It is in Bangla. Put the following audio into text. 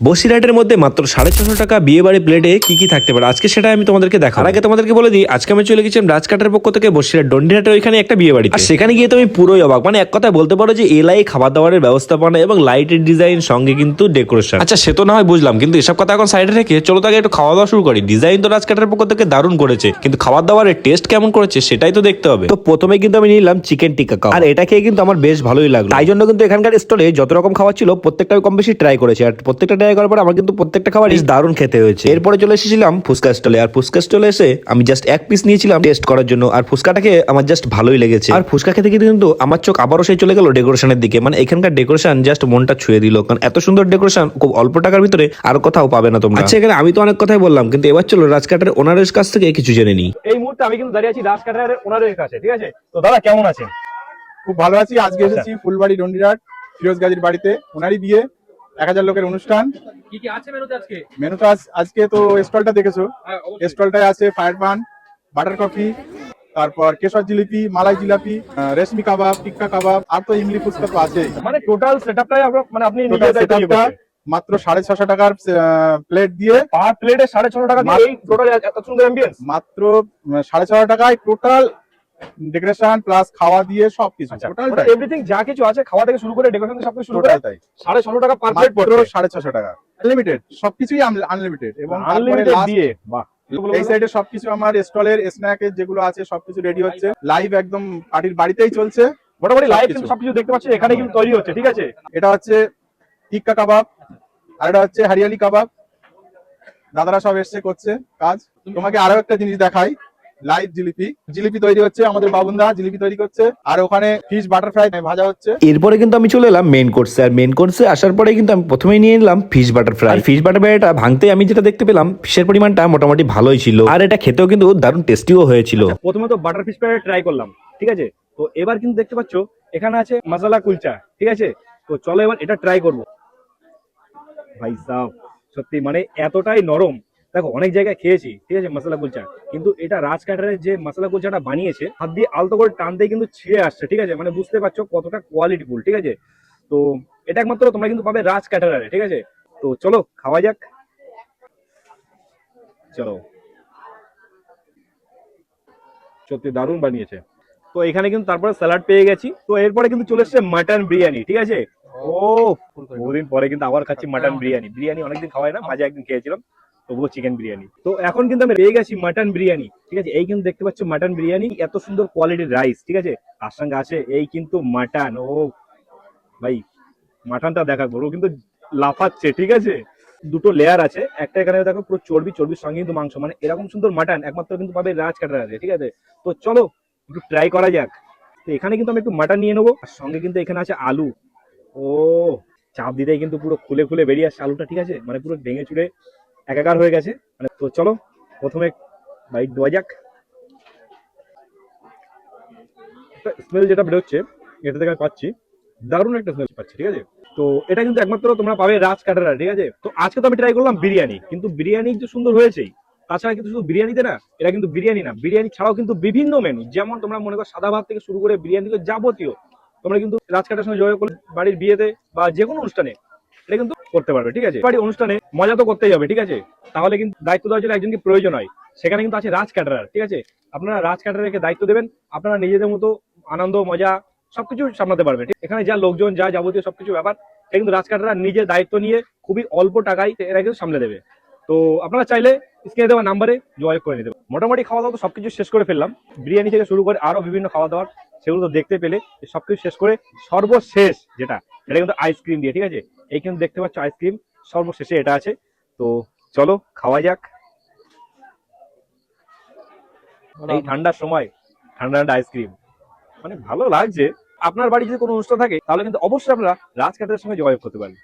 বসিরহাটের মধ্যে মাত্র সাড়ে ছশো টাকা বিয়ে বাড়ি প্লেটে কি কি থাকতে পারে? আজকে সেটা আমি তোমাদেরকে দেখা আগে তোমাদেরকে বলে দিই আজকে আমি চলে গেছিলাম রাজকাটের পক্ষ থেকে বসিরহাট ডন্ডিহাটের ওইখানে একটা বিয়ে বাড়ি আর সেখানে গিয়ে তুমি পুরোই অবাক। মানে এক কথায় বলতে পারো যে এলাই খাবার দাবারের ব্যবস্থাপনা এবং লাইটের ডিজাইন সঙ্গে কিন্তু ডেকোরেশন। আচ্ছা সে তো না হয় বুঝলাম কিন্তু এসব কথা এখন সাইডে রেখে চলো তাকে একটু খাওয়া দাওয়া শুরু করি। ডিজাইন তো রাজকাটের পক্ষ থেকে দারুণ করেছে কিন্তু খাবার দাবারের টেস্ট কেমন করেছে সেটাই তো দেখতে হবে। তো প্রথমে কিন্তু আমি নিলাম চিকেন টিক্কা কাবাব। আর এটা খেয়ে কিন্তু আমার বেশ ভালোই লাগল। তাই জন্য কিন্তু এখানকার স্টলে যত রকম খাবার ছিল প্রত্যেকটা কম বেশি ট্রাই করেছে। আর প্রত্যেকটা ট্রাই করার পর আমার কিন্তু প্রত্যেকটা খাবার দারুণ খেতে হয়েছে। এরপরে চলে এসেছিলাম ফুচকা স্টলে। আর ফুচকা স্টলে এসে আমি জাস্ট এক পিস নিয়েছিলাম টেস্ট করার জন্য। আর ফুচকাটাকে আমার জাস্ট ভালোই লেগেছে। আর ফুচকা খেতে খেতে কিন্তু আমার চোখ আবারও সেই চলে গেল ডেকোরেশনের দিকে। মানে এখানকার ডেকোরেশন জাস্ট মনটা ছুঁয়ে দিল। কারণ এত সুন্দর ডেকোরেশন খুব অল্প টাকার ভিতরে আর কোথাও পাবে না তোমরা। আচ্ছা এখানে আমি তো অনেক কথাই বললাম কিন্তু এবার চলো রাজকাটের ওনারের কাছ থেকে কিছু জেনে নিই। এই মুহূর্তে আমি কিন্তু দাঁড়িয়ে আছি রাজকাটারের ওনারের কাছে ঠিক আছে? তো দাদা কেমন আছেন? খুব ভালো আছি। আজকে এসেছি ফুলবাড়ি ডন্ডিরাট ফিরোজ গাজীর বাড়িতে। ওনারই বিয়ে। এক হাজার লোকের অনুষ্ঠান। কি কি আছে মেনুতে আজকে? মেনুটা আজ- আজকে তো স্টলটা দেখেছ। হ্যাঁ, স্টলটায় আছে ফায়ার পান বাটার কফি তারপর কেশর জিলিপি মালাই জিলাপি রেশমি কাবাব টিক্কা কাবাব আর তো ইমলি ফুচকা তো আছেই। মানে টোটাল সেটআপটাই আপনার মানে আপনি টা মাত্র সাড়ে ছশো টাকার প্লেট দিয়ে পার প্লেটে সাড়ে ছশো টাকা দিয়ে টোটাল এত সুন্দর অ্যাম্বিয়েন্স মাত্র সাড়ে ছশো টাকায় টোটাল ডেকোরেশন প্লাস খাওয়া দিয়ে সবকিছু আচ্ছা টোটালটাই এভরিথিং যা কিছু আছে খাওয়া থেকে শুরু করে ডেকোরেশন থেকে সবকিছু শুরু করে তাই সাড়ে ছশো টাকা পার প্লেট সাড়ে ছশো টাকা। আনলিমিটেড সবকিছুই আনলিমিটেড এবং আনলিমিটেড দিয়ে বাহ। এই সাইডে সবকিছু আমার স্টলের স্ন্যাকের যেগুলো আছে সবকিছু রেডি হচ্ছে। লাইভ একদম পার্টির বাড়িতেই চলছে। মোটামুটি লাইভ সবকিছু। কিন্তু সবকিছু দেখতে পাচ্ছি এখানে কিন্তু তৈরি হচ্ছে ঠিক আছে? এটা হচ্ছে টিক্কা কাবাব আর এটা হচ্ছে হারিয়ালি কাবাব। দাদারা সব এসছে করছে কাজ। তোমাকে আরও একটা জিনিস দেখাই। লাইভ জিলিপি। জিলিপি তৈরি হচ্ছে আমাদের বাবুন্দা জিলিপি তৈরি করছে। আর ওখানে ফিশ বাটার ফ্রাই ভাজা হচ্ছে। এরপরে কিন্তু আমি চলে এলাম মেন কোর্সে আর মেন কোর্সে আসার পরে কিন্তু আমি প্রথমেই নিয়ে নিলাম fish butter fry fish butter ফ্রাইটা ভাঙতে আমি যেটা দেখতে পেলাম ফিশের পরিমাণটা মোটামুটি ভালোই ছিল। আর এটা খেতেও কিন্তু দারুণ টেস্টিও হয়েছিল। প্রথমে তো বাটার ফিশ ফ্রাই ট্রাই করলাম ঠিক আছে? তো এবার কিন্তু দেখতে পাচ্ছ এখানে আছে মশলা কুলচা ঠিক আছে? তো চলো এবার এটা ট্রাই করব। ভাই সাহ সত্যি মানে এতটাই নরম। দেখো অনেক জায়গায় খেয়েছি ঠিক আছে মশলা কুলচা। কিন্তু এটা রাজ যে মশলা কুলচাটা বানিয়েছে হাত দিয়ে আলতো করে টানতেই কিন্তু ছিঁড়ে আসছে ঠিক আছে? মানে বুঝতে পারছ কতটা কোয়ালিটিফুল ঠিক আছে? তো এটা একমাত্র তোমরা কিন্তু পাবে রাজ ক্যাটারারে ঠিক আছে? তো চলো খাওয়া যাক। চলো। সত্যি দারুণ বানিয়েছে। তো এখানে কিন্তু তারপরে স্যালাড পেয়ে গেছি। তো এরপরে কিন্তু চলে এসছে মাটন বিরিয়ানি ঠিক আছে? ও বহুদিন পরে কিন্তু আবার খাচ্ছি মাটন বিরিয়ানি বিরিয়ানি অনেকদিন খাওয়াই না মাঝে একদিন খেয়েছিলাম। তবুও চিকেন বিরিয়ানি। তো এখন কিন্তু আমি পেয়ে গেছি মাটন বিরিয়ানি, ঠিক আছে? এই কিন্তু দেখতে পাচ্ছ মাটন বিরিয়ানি, এত সুন্দর কোয়ালিটির রাইস ঠিক আছে? তার সঙ্গে আছে এই কিন্তু মাটন ও ভাই মাটনটা দেখা করো কিন্তু লাফাচ্ছে, ঠিক আছে? দুটো লেয়ার আছে, একটা এখানে দেখো পুরো চর্বি, চর্বির সঙ্গে কিন্তু মাংস মানে এরকম সুন্দর মাটন একমাত্র কিন্তু পাবে রাজ কাটার আছে ঠিক আছে? তো চলো, একটু ট্রাই করা যাক। তো এখানে কিন্তু আমি একটু মাটন নিয়ে নেব, আর সঙ্গে কিন্তু এখানে আছে আলু। ও, চাপ দিতেই কিন্তু পুরো খুলে খুলে বেরিয়ে আসছে আলুটা, ঠিক আছে? মানে পুরো ভেঙে চুড়ে একাকার হয়ে গেছে। মানে তো চলো, প্রথমে বাইট দেওয়া যাক। স্মেল যেটা বেরোচ্ছে, এটা থেকে পাচ্ছি। দারুণ একটা স্মেল পাচ্ছি, ঠিক আছে? তো এটা কিন্তু একমাত্র তোমরা পাবে রাজ কাটারা, ঠিক আছে? তো আজকে তো আমি ট্রাই করলাম বিরিয়ানি, কিন্তু বিরিয়ানি যে সুন্দর হয়েছেই তাছাড়া কিন্তু শুধু বিরিয়ানিতে না, এটা কিন্তু বিরিয়ানি না। বিরিয়ানি ছাড়াও কিন্তু বিভিন্ন মেনু যেমন তোমরা মনে করো সাদা ভাত থেকে শুরু করে বিরিয়ানি যাবতীয়, তোমরা কিন্তু রাজকাটার সঙ্গে যোগাযোগ করলে বাড়ির বিয়েতে বা যে কোনো অনুষ্ঠানে এটা কিন্তু করতে পারবে, ঠিক আছে? বাড়ির অনুষ্ঠানে মজা তো করতেই হবে, ঠিক আছে? তাহলে কিন্তু দায়িত্ব দেওয়ার জন্য একজনকে প্রয়োজন হয়। সেখানে কিন্তু আছে রাজ ক্যাটারার ঠিক আছে? আপনারা রাজ ক্যাটারারকে দায়িত্ব দেবেন, আপনারা নিজেদের মতো আনন্দ, মজা সবকিছু সামলাতে পারবে? এখানে যা লোকজন, যা যাবতীয় সবকিছু ব্যাপার সেটা কিন্তু রাজ ক্যাটারার নিজের দায়িত্ব নিয়ে খুবই অল্প টাকায় এরা কিন্তু সামলে দেবে। তো আপনারা চাইলে স্ক্রিনে দেওয়া নাম্বারে যোগাযোগ করে নিতে মোটামুটি খাওয়া দাওয়া তো সবকিছু শেষ করে ফেললাম। বিরিয়ানি থেকে শুরু করে আরও বিভিন্ন খাওয়া দাওয়ার সেগুলো তো দেখতে পেলে, সবকিছু শেষ করে সর্বশেষ যেটা, এটা কিন্তু আইসক্রিম দিয়ে, ঠিক আছে? এই কিন্তু দেখতে পাচ্ছ আইসক্রিম সর্বশেষে এটা আছে। তো চলো খাওয়া যাক। এই ঠান্ডার সময় ঠান্ডা ঠান্ডা আইসক্রিম। মানে ভালো লাগছে। আপনার বাড়ি যদি কোনো অনুষ্ঠান থাকে তাহলে কিন্তু অবশ্যই আপনারা রাজ সঙ্গে যোগাযোগ করতে পারেন।